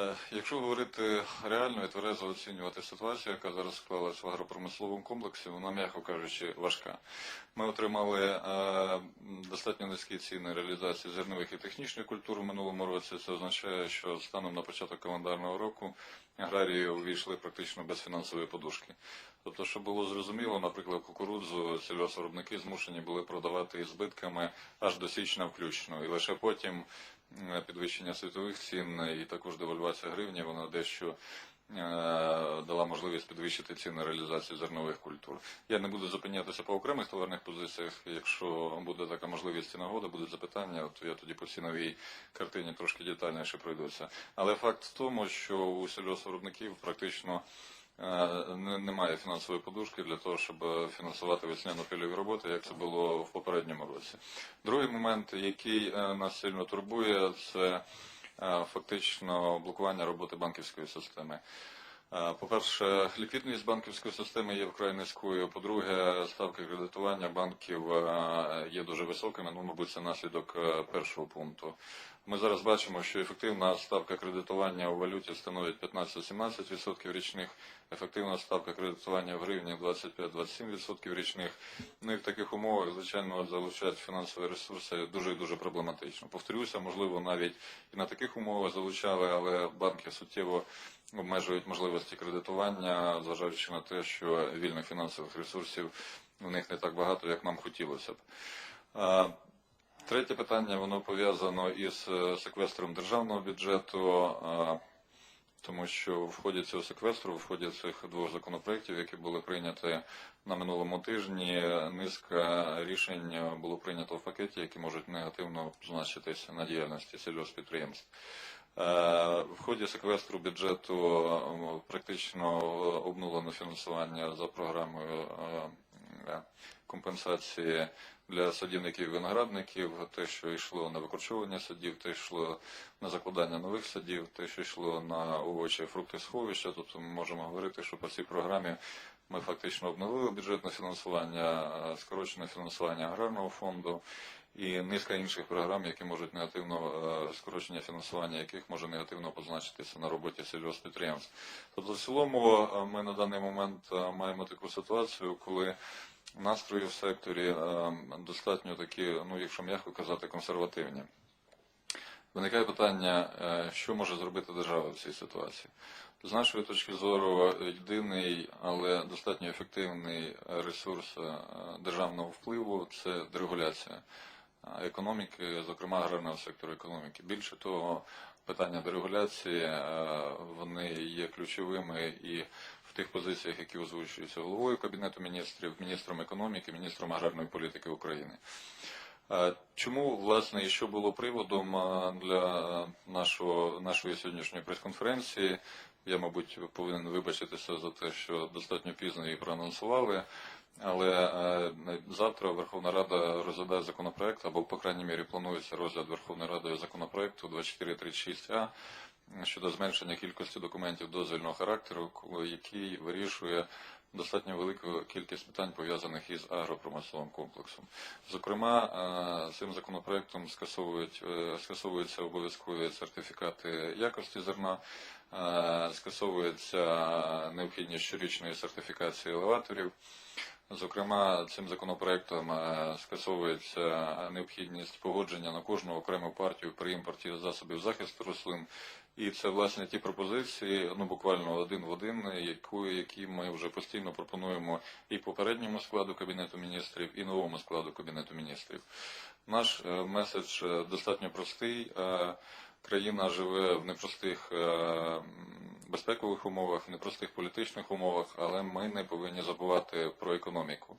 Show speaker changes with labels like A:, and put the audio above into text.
A: Е, Якщо говорити реально і тверезо оцінювати ситуацію, яка зараз склалась в агропромисловому комплексі, вона, м'яко кажучи, важка. Ми отримали е, достатньо низькі ціни реалізації зернових і технічних культур в минулому році. Це означає, що станом на початок календарного року аграрії увійшли практично без фінансової подушки. Тобто, щоб було зрозуміло, наприклад, кукурудзу сільгоспвиробники змушені були продавати із збитками аж до січня включно, і лише потім підвищення світових цін і також девальвація гривні, вона дещо е, дала можливість підвищити ціни реалізації зернових культур. Я не буду зупинятися по окремих товарних позиціях. Якщо буде така можливість і нагода, будуть запитання, то я тоді по ціновій картині трошки детальніше пройдуся. Але факт в тому, що у сільгоспвиробників практично немає фінансової подушки для того, щоб фінансувати весняно-пільові роботи, як це було в попередньому році. Другий момент, який е, нас сильно турбує, це е, фактично блокування роботи банківської системи. Е, По-перше, ліквідність банківської системи є вкрай низькою. По-друге, ставки кредитування банків е, є дуже високими. Ну, мабуть, це наслідок е, першого пункту. Ми зараз бачимо, що ефективна ставка кредитування у валюті становить 15-17% річних, ефективна ставка кредитування в гривні 25-27% річних. Ну і в таких умовах, звичайно, залучати фінансові ресурси дуже і дуже проблематично. Повторюся, можливо, навіть і на таких умовах залучали, але банки суттєво обмежують можливості кредитування, зважаючи на те, що вільних фінансових ресурсів в них не так багато, як нам хотілося б. Третє питання, воно пов'язано із е, секвестром державного бюджету, тому що в ході цього секвестру, в ході цих двох законопроєктів, які були прийняті на минулому тижні, низка рішень було прийнято в пакеті, які можуть негативно позначитися на діяльності сільгоспідприємств. Е, В ході секвестру бюджету е, практично обнулено фінансування за програмою е, компенсації для садівників і виноградників, те, що йшло на викорчування садів, те, що йшло на закладання нових садів, те, що йшло на овочі, фрукти, сховища. Тобто ми можемо говорити, що по цій програмі ми фактично обновили бюджетне фінансування, е, скорочене фінансування аграрного фонду і низка інших програм, які можуть негативно е, скорочення фінансування, яких може негативно позначитися на роботі сільгоспідприємств. Тобто, в цілому, е, ми на даний момент е, маємо таку ситуацію, коли настрої в секторі достатньо такі, ну якщо м'яко казати, консервативні. Виникає питання, що може зробити держава в цій ситуації. З нашої точки зору, єдиний, але достатньо ефективний ресурс державного впливу це дерегуляція економіки, зокрема аграрного сектору економіки. Більше того, питання дерегуляції е, вони є ключовими і в тих позиціях, які озвучуються головою Кабінету міністрів, міністром економіки, міністром аграрної політики України. Е, Чому власне і що було приводом е, для нашого нашої сьогоднішньої прес-конференції? Я, мабуть, повинен вибачитися за те, що достатньо пізно її проанонсували. Але е, завтра Верховна Рада розглядає законопроект, або, по крайній мірі, планується розгляд Верховної Ради законопроекту 2436А щодо зменшення кількості документів дозвільного характеру, який вирішує достатньо велику кількість питань пов'язаних із агропромисловим комплексом. Зокрема, е, цим законопроектом скасовують е, скасовуються обов'язкові сертифікати якості зерна, скасовується необхідність щорічної сертифікації елеваторів. Зокрема, цим законопроектом е, скасовується необхідність погодження на кожну окрему партію при імпорті засобів захисту рослин. І це власне ті пропозиції, ну буквально один в один, яку, які ми вже постійно пропонуємо і попередньому складу Кабінету міністрів, і новому складу Кабінету міністрів. Наш е, меседж е, достатньо простий. Країна живе в непростих е, безпекових умовах, в непростих політичних умовах, але ми не повинні забувати про економіку.